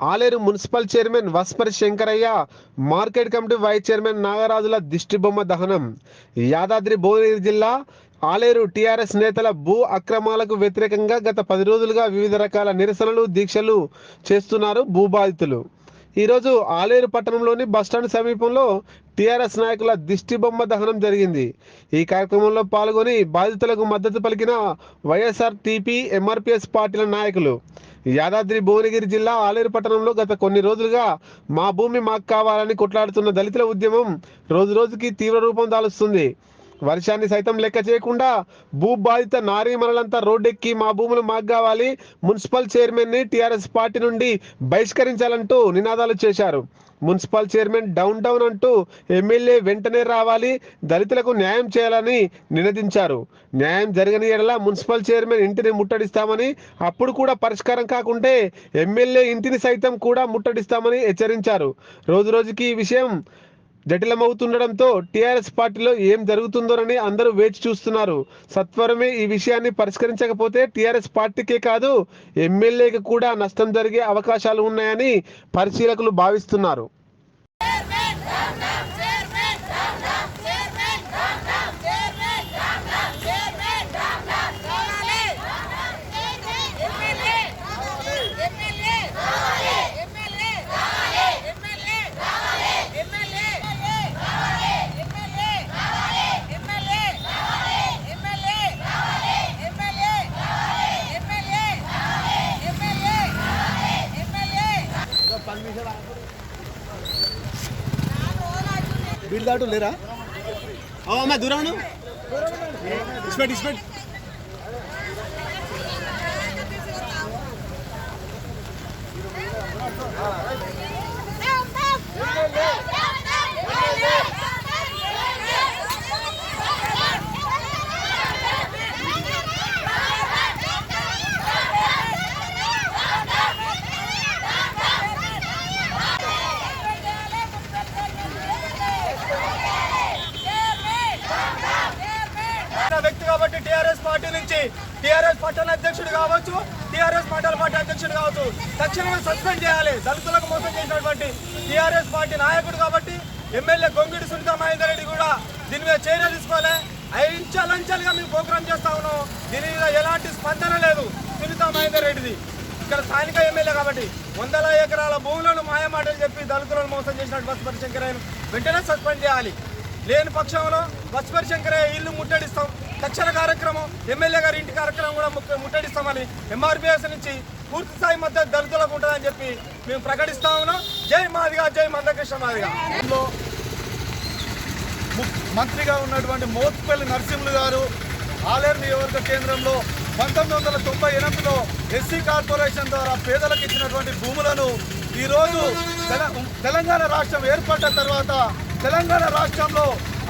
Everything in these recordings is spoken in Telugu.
Aleru municipal chairman Vaspari Shankaraiah market committee vice chairman నాగరాజుల దిష్టిబొమ్మ దహనం. యాదాద్రి భువనగిరి జిల్లా ఆలేరు టీఆర్ఎస్ నేతల భూ అక్రమాలకు వ్యతిరేకంగా గత పది రోజులుగా వివిధ రకాల నిరసనలు దీక్షలు చేస్తున్నారు భూబాధితులు ఈరోజు ఆలేరు పట్టణంలోని బస్టాండ్ సమీపంలో టీఆర్ఎస్ నాయకుల దిష్టిబొమ్మ దహనం జరిగింది. ఈ కార్యక్రమంలో పాల్గొని బాధితులకు మద్దతు పలికిన వైఎస్ఆర్ టీపీ ఎంఆర్పిఎస్ పార్టీల నాయకులు. యాదాద్రి భువనగిరి జిల్లా ఆలేరు పట్టణంలో గత కొన్ని రోజులుగా మా భూమి మాకు కావాలని కొట్లాడుతున్న దళితుల ఉద్యమం రోజు రోజుకి తీవ్ర రూపం దాలుస్తుంది. వర్షాన్ని సైతం లెక్క చేయకుండా భూ బాధిత నారీమణులంతా రోడ్డెక్కి మా భూములు మాకు కావాలి. మున్సిపల్ చైర్మన్ని టీఆర్ఎస్ పార్టీ నుండి బహిష్కరించాలంటూ నినాదాలు చేశారు. మున్సిపల్ చైర్మన్ డౌన్ డౌన్ అంటూ ఎమ్మెల్యే వెంటనే రావాలి దళితులకు న్యాయం చేయాలని నినదించారు. న్యాయం జరగని ఎడల మున్సిపల్ చైర్మన్ ఇంటిని ముట్టడిస్తామని అప్పుడు కూడా పరిష్కారం కాకుంటే ఎమ్మెల్యే ఇంటిని సైతం కూడా ముట్టడిస్తామని హెచ్చరించారు. రోజు రోజుకి ఈ విషయం జటిలమవుతుండడంతో టీఆర్ఎస్ పార్టీలో ఏం జరుగుతుందోనని అందరూ వేచి చూస్తున్నారు. సత్వరమే ఈ విషయాన్ని పరిష్కరించకపోతే టీఆర్ఎస్ పార్టీకే కాదు ఎమ్మెల్యేకి కూడా నష్టం జరిగే అవకాశాలు ఉన్నాయని పరిశీలకులు భావిస్తున్నారు. బిల్ దాటు లేరా? అమ్మా దూరాను ఇస్పెట్ ఇస్పెట్ ఇస్పెట్ వ్యక్తి కాబట్టి టిఆర్ఎస్ పార్టీ నుంచి టిఆర్ఎస్ పట్టణ అధ్యక్షుడు కావచ్చు టిఆర్ఎస్ మండల పార్టీ అధ్యక్షుడు కావచ్చు తక్షణమే సస్పెండ్ చేయాలి. దళితులకు మోసం చేసినటువంటి టిఆర్ఎస్ పార్టీ నాయకుడు కాబట్టి ఎమ్మెల్యే గొంగిడి సునీత మహేందర్ రెడ్డి కూడా దీని మీద చర్య తీసుకోవాలి అంచెలంచెలుగా మేము ప్రోగ్రామ్ చేస్తా ఉన్నాం. దీని మీద ఎలాంటి స్పందన లేదు సునీత మహేందర్ రెడ్డిది. ఇక్కడ స్థానిక ఎమ్మెల్యే కాబట్టి వందల ఎకరాల భూములను మాయమాటలు చెప్పి దళితులను మోసం చేసినట్టు బస్పరి శంకరయ్యను వెంటనే సస్పెండ్ చేయాలి. లేని పక్షంలో బస్పరి శంకరయ్య ఇల్లు ముట్టడిస్తాం. తక్షణ కార్యక్రమం ఎమ్మెల్యే గారి ఇంటి కార్యక్రమం కూడా ముక్క- ముట్టడిస్తామని ఎంఆర్పిఎస్ నుంచి పూర్తి స్థాయి మద్దతు దళితులకు ఉంటుందని చెప్పి మేము ప్రకటిస్తా ఉన్నాం. జై మాదిగా జై మందకృష్ణ మాదిగా. మంత్రిగా ఉన్నటువంటి మోత్పల్లి నరసింహులు గారు ఆలేరు నియోజక కేంద్రంలో పంతొమ్మిది వందల తొంభై ఎనిమిదిలో ఎస్సీ కార్పొరేషన్ ద్వారా పేదలకు ఇచ్చినటువంటి భూములను ఈరోజు తెలంగాణ రాష్ట్రం ఏర్పడ్డ తర్వాత తెలంగాణ రాష్ట్రంలో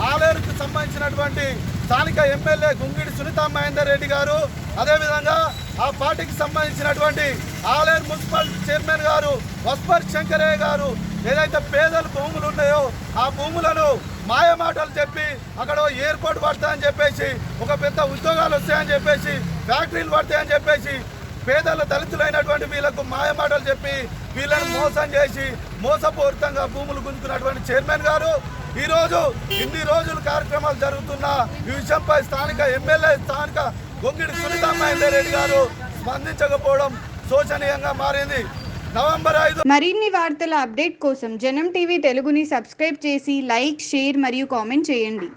ఆలేరుకు సంబంధించినటువంటి స్థానిక ఎమ్మెల్యే గుంగిడి సునీతా మహేందర్ రెడ్డి గారు అదేవిధంగా ఆ పార్టీకి సంబంధించినటువంటి ఆలేరు మున్సిపల్ చైర్మన్ గారు వస్పర్ శంకరయ్య గారు ఏదైతే పేదల భూములు ఉన్నాయో ఆ భూములను మాయమాటలు చెప్పి అక్కడ ఎయిర్పోర్ట్ పడతాయని చెప్పేసి ఒక పెద్ద ఉద్యోగాలు వస్తాయని చెప్పేసి ఫ్యాక్టరీలు పడతాయని చెప్పేసి పేదల దళితులైనటువంటి వీళ్ళకు మాయమాటలు చెప్పి వీళ్ళని మోసం చేసి మోసపూరితంగా భూములు గుంజుకున్నటువంటి చైర్మన్ గారు ఈరోజు ఇన్ని రోజులు కార్యక్రమాలు జరుగుతున్న ఈ విషయంపై స్థానిక ఎమ్మెల్యే స్థానిక గొంగిడి సునీత మహేందర్ రెడ్డి గారు స్పందించకపోవడం శోచనీయంగా మారింది. నవంబర్ ఐదు మరిన్ని వార్తల అప్డేట్ కోసం జనం టీవీ తెలుగుని సబ్స్క్రైబ్ చేసి లైక్ షేర్ మరియు కామెంట్ చేయండి.